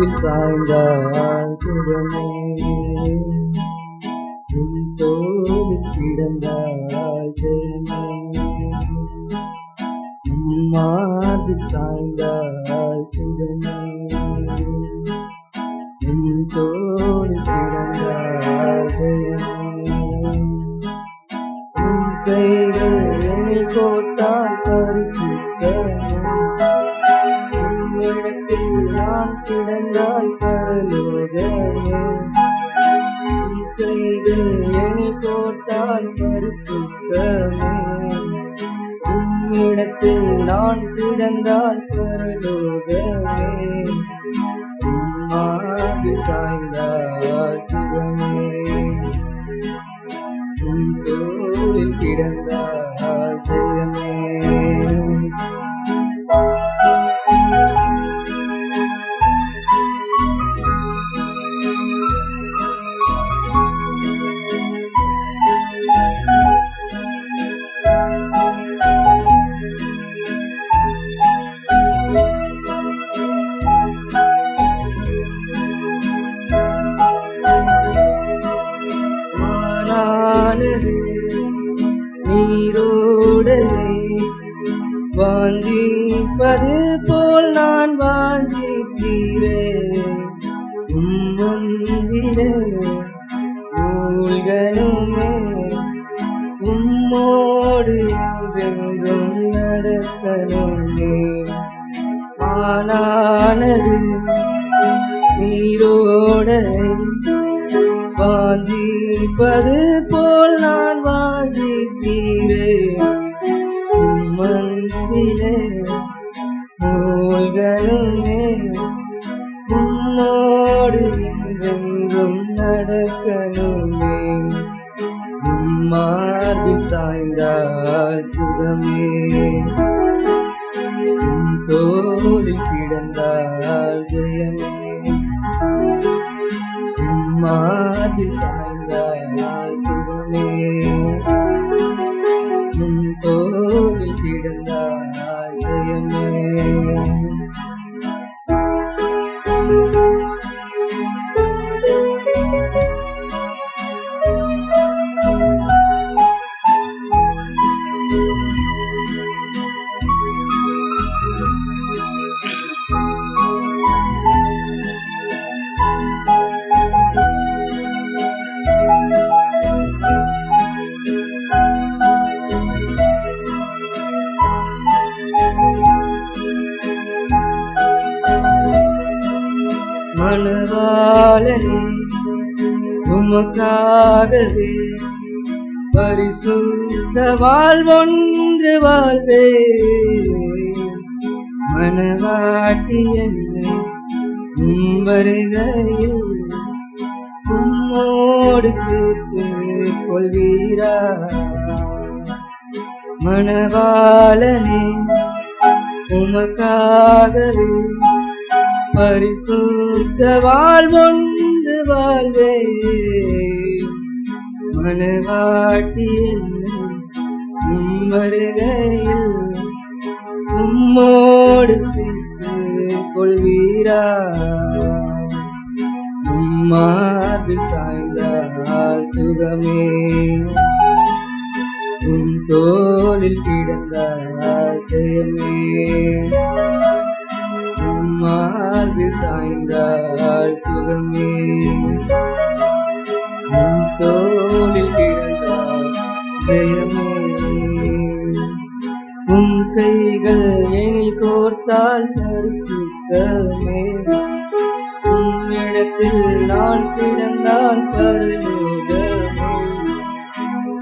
மார்பில் சாய்ந்தால் சுகமே உன் தோளில் கிடந்தால் ஜெயமே உன் மார்பில் சாய்ந்தால் சுகமே உன் தோளில் கிடந்தால் ஜெயமே நான் கிடந்தால் பரலோகமே கைகள் என்னில் கோட்டால் பரிசுத்தமே உன்னிடத்தில் நான் கிடந்தால் பரலோகமே சாய்ந்தார் மானானது நீரோடலே வாஞ்சிப்பது போல் நான் வாஞ்சிக்கிறேன் மூழ்கனுமே உம்மோடு என்றென்றும் நடக்கணுமே. ஆனானது நீரோடலை வாஞ்சிப்பது போல் நான் வாஞ்சித்தீரேன் மந்திலே மூழ்கனுமே உம்மோடு என்றென்றும் நடக்கணுமே. உம்மார்பில் சாய்ந்தால் சுகமே. உம் தோளில் கிடந்தால் ஜெயமே. உம்மார்பில் சாய்ந்தால் சுகமே மனவாளனே உமக்காகவே பரிசுத்த வாழ்வொன்று வாழ்வே மனவாட்டி என்னை உம் வருகையில் உம்மோடு சேர்த்து கொள்வீரா? மனவாளனே உமக்காகவே பரிசுத்த வாழ்வொன்று வாழ்வே. மனவாட்டி வருகையில் உம்மோடு சேர்த்து கொள்வீரா. உம்மார்பில் சாய்ந்தால் சுகமே. உன் தோளில் கிடந்தால் ஜெயமே. உம்மார்பில் சாய்ந்தால் சுகமே. தோளில் கிடந்தால் ஜெயமே. உன் கைகள் எனில் கோர்த்தால் பரிசுத்தமே உன்னிடத்தில் நான் கிடந்தால் பரலோகமே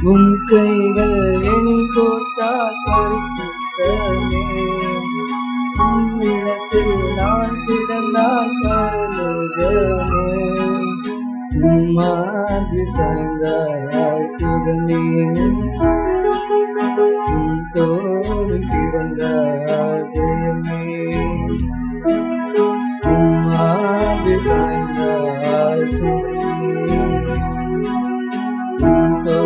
உன் கைகள் எனில் கோர்த்தால் பரிசுத்தமே countryside, the house to the knee. Toru given the Jayami. Kumar beside the to the knee. The